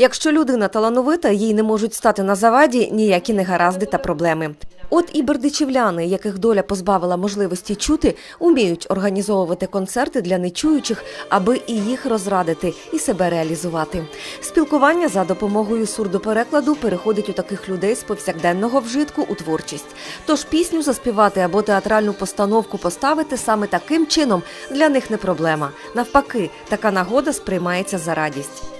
Якщо людина талановита, їй не можуть стати на заваді ніякі негаразди та проблеми. От і бердичівляни, яких доля позбавила можливості чути, уміють організовувати концерти для нечуючих, аби і їх розрадити, і себе реалізувати. Спілкування за допомогою сурдоперекладу переходить у таких людей з повсякденного вжитку у творчість. Тож пісню заспівати або театральну постановку поставити саме таким чином для них не проблема. Навпаки, така нагода сприймається за радість.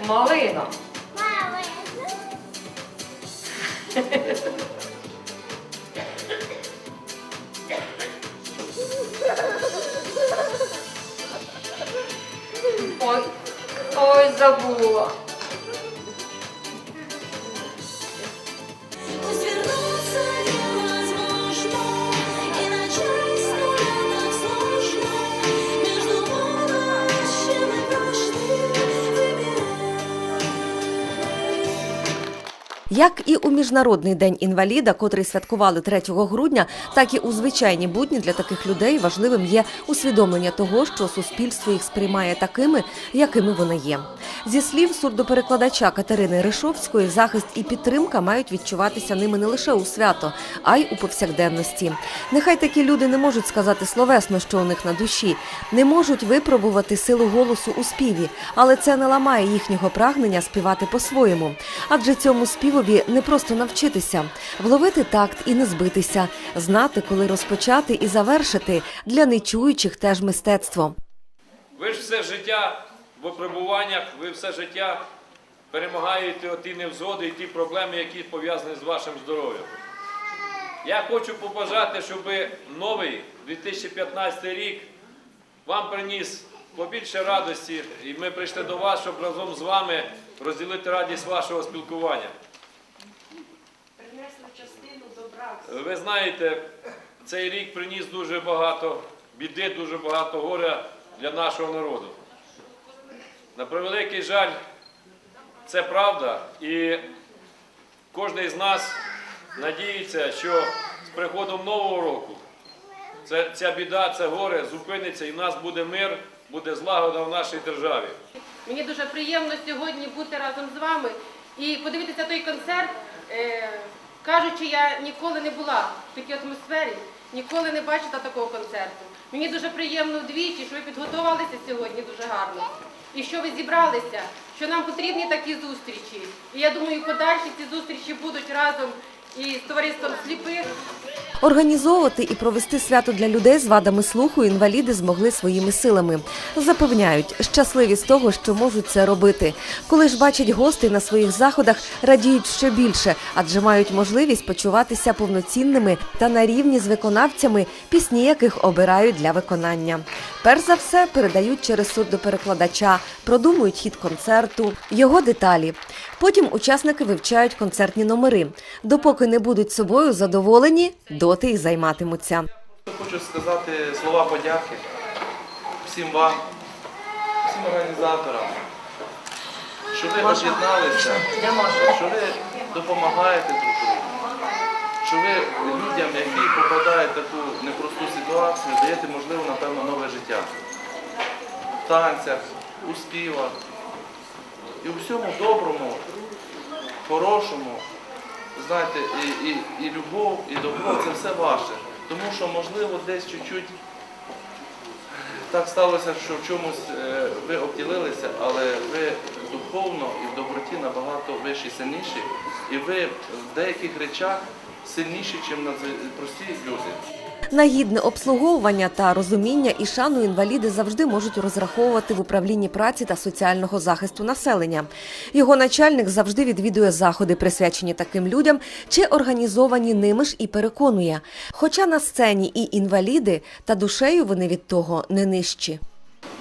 на Україні всі лани квітучі, так у нас на Україні люди всі співучі, хай же щастя буде в домі, і пісень багато, бо без пісні в Україні не буває свята. Що це в неї? Помада? Є. Малина. Ой, ой, забула. Як і у міжнародний день інваліда, котрий святкували 3 грудня, так і у звичайні будні для таких людей важливим є усвідомлення того, що суспільство їх сприймає такими, якими вони є. Зі слів сурдоперекладача Катерини Ришовської, захист і підтримка мають відчуватися ними не лише у свято, а й у повсякденності. Нехай такі люди не можуть сказати словесно, що у них на душі, не можуть випробувати силу голосу у співі, але це не ламає їхнього прагнення співати по-своєму. Адже цьому співові не просто навчитися, вловити такт і не збитися, знати, коли розпочати і завершити для нечуючих теж мистецтво. Ви ж все життя в випробуваннях, ви все життя перемагаєте ті невзгоди і ті проблеми, які пов'язані з вашим здоров'ям. Я хочу побажати, щоб новий 2015 рік вам приніс побільше радості, і ми прийшли до вас, щоб разом з вами розділити радість вашого спілкування. Ви знаєте, цей рік приніс дуже багато біди, дуже багато горя для нашого народу. На превеликий жаль, це правда, і кожен з нас надіється, що з приходом нового року ця біда, це горе зупиниться і в нас буде мир, буде злагода в нашій державі. Мені дуже приємно сьогодні бути разом з вами і подивитися той концерт. Кажучи, я ніколи не була в такій атмосфері, ніколи не бачила такого концерту. Мені дуже приємно вдвічі, що ви підготувалися сьогодні дуже гарно. І що ви зібралися, що нам потрібні такі зустрічі. І я думаю, подальші ці зустрічі будуть разом із товариством сліпих. Організовувати і провести свято для людей з вадами слуху інваліди змогли своїми силами. Запевняють, щасливі з того, що можуть це робити. Коли ж бачать гостей на своїх заходах, радіють ще більше, адже мають можливість почуватися повноцінними та на рівні з виконавцями, пісні яких обирають для виконання. Перш за все передають через суд до перекладача, продумують хід концерту, його деталі. Потім учасники вивчають концертні номери. Допоки не будуть собою задоволені, доти й займатимуться. Хочу сказати слова подяки всім вам, всім організаторам, що ви об'єдналися, що ви допомагаєте друг другу, що ви людям, які попадають в таку непросту ситуацію, даєте можливо, напевно, нове життя. В танцях, у співах і у всьому доброму, хорошому. Знаєте, і, і, і любов, і добро це все ваше. Тому що, можливо, десь чуть-чуть так сталося, що в чомусь е, ви обділилися, але ви духовно і в доброті набагато вищі, сильніші, і ви в деяких речах сильніші, ніж прості люди. На гідне обслуговування та розуміння і шану інваліди завжди можуть розраховувати в управлінні праці та соціального захисту населення. Його начальник завжди відвідує заходи, присвячені таким людям, чи організовані ними ж і переконує. Хоча на сцені і інваліди, та душею вони від того не нижчі.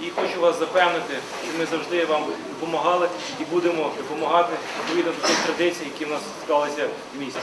І хочу вас запевнити, що ми завжди вам допомагали і будемо допомагати відповідно до тих традицій, які в нас склалися в місті.